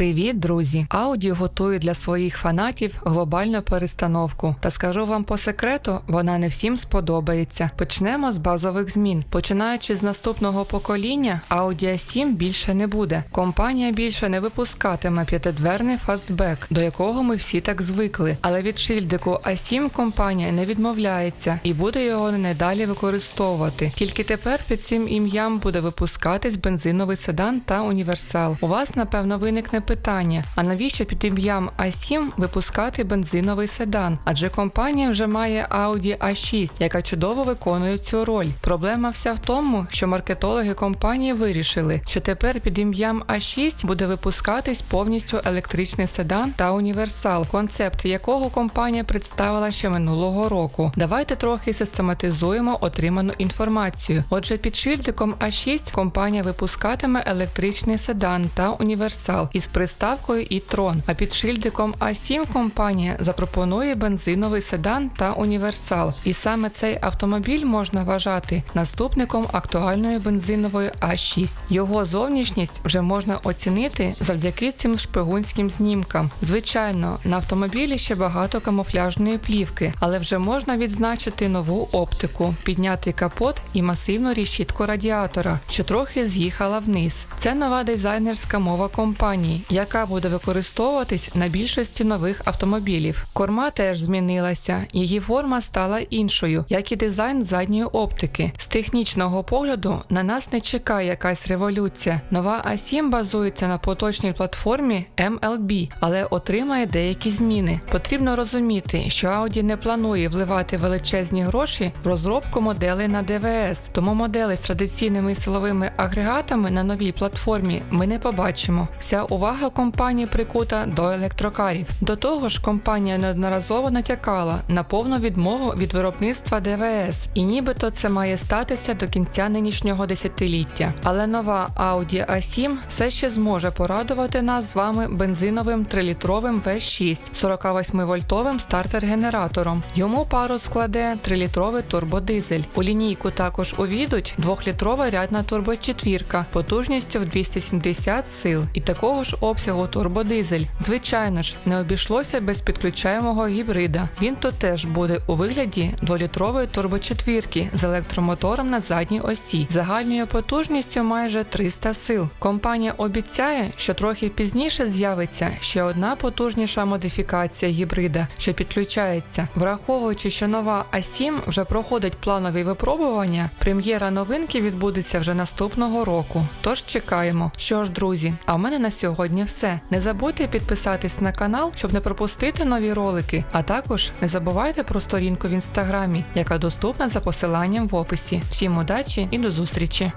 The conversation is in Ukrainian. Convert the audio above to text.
Привіт, друзі! Audi готує для своїх фанатів глобальну перестановку. Та скажу вам по секрету, вона не всім сподобається. Почнемо з базових змін. Починаючи з наступного покоління, Audi A7 більше не буде. Компанія більше не випускатиме п'ятидверний фастбек, до якого ми всі так звикли. Але від шильдику A7 компанія не відмовляється і буде його не далі використовувати. Тільки тепер під цим ім'ям буде випускатись бензиновий седан та універсал. У вас, напевно, виникне питання: а навіщо під ім'ям A7 випускати бензиновий седан? Адже компанія вже має Audi A6, яка чудово виконує цю роль. Проблема вся в тому, що маркетологи компанії вирішили, що тепер під ім'ям A6 буде випускатись повністю електричний седан та універсал, концепт якого компанія представила ще минулого року. Давайте трохи систематизуємо отриману інформацію. Отже, під шильдиком А6 компанія випускатиме електричний седан та універсал із приставкою і трон. А під шильдиком А7 компанія запропонує бензиновий седан та універсал. І саме цей автомобіль можна вважати наступником актуальної бензинової А6. Його зовнішність вже можна оцінити завдяки цим шпигунським знімкам. Звичайно, на автомобілі ще багато камуфляжної плівки, але вже можна відзначити нову оптику, підняти капот і масивну рішітку радіатора, що трохи з'їхала вниз. Це нова дизайнерська мова компанії, яка буде використовуватись на більшості нових автомобілів. Корма теж змінилася, її форма стала іншою, як і дизайн задньої оптики. З технічного погляду на нас не чекає якась революція. Нова A7 базується на поточній платформі MLB, але отримає деякі зміни. Потрібно розуміти, що Audi не планує вливати величезні гроші в розробку моделей на ДВС, тому моделей з традиційними силовими агрегатами на новій платформі ми не побачимо. Вся увага компанії прикута до електрокарів. До того ж, компанія неодноразово натякала на повну відмову від виробництва ДВС, і нібито це має статися до кінця нинішнього десятиліття. Але нова Audi A7 все ще зможе порадувати нас з вами бензиновим 3-літровим V6 48-вольтовим стартер-генератором. Йому пару складе 3-літровий турбодизель. У лінійку також увійдуть 2-літрова рядна турбочетвірка потужністю в 270 сил і такого ж обсягу турбодизель. Звичайно ж, не обійшлося без підключаємого гібрида. Він тут теж буде у вигляді 2-літрової турбочетвірки з електромотором на задній осі, загальною потужністю майже 300 сил. Компанія обіцяє, що трохи пізніше з'явиться ще одна потужніша модифікація гібрида, що підключається. Враховуючи, що нова А7 вже проходить планові випробування, прем'єра новинки відбудеться вже наступного року. Тож чекаємо. Що ж, друзі, а в мене на сьогодні все. Не забудьте підписатись на канал, щоб не пропустити нові ролики. А також не забувайте про сторінку в інстаграмі, яка доступна за посиланням в описі. Всім удачі і до зустрічі!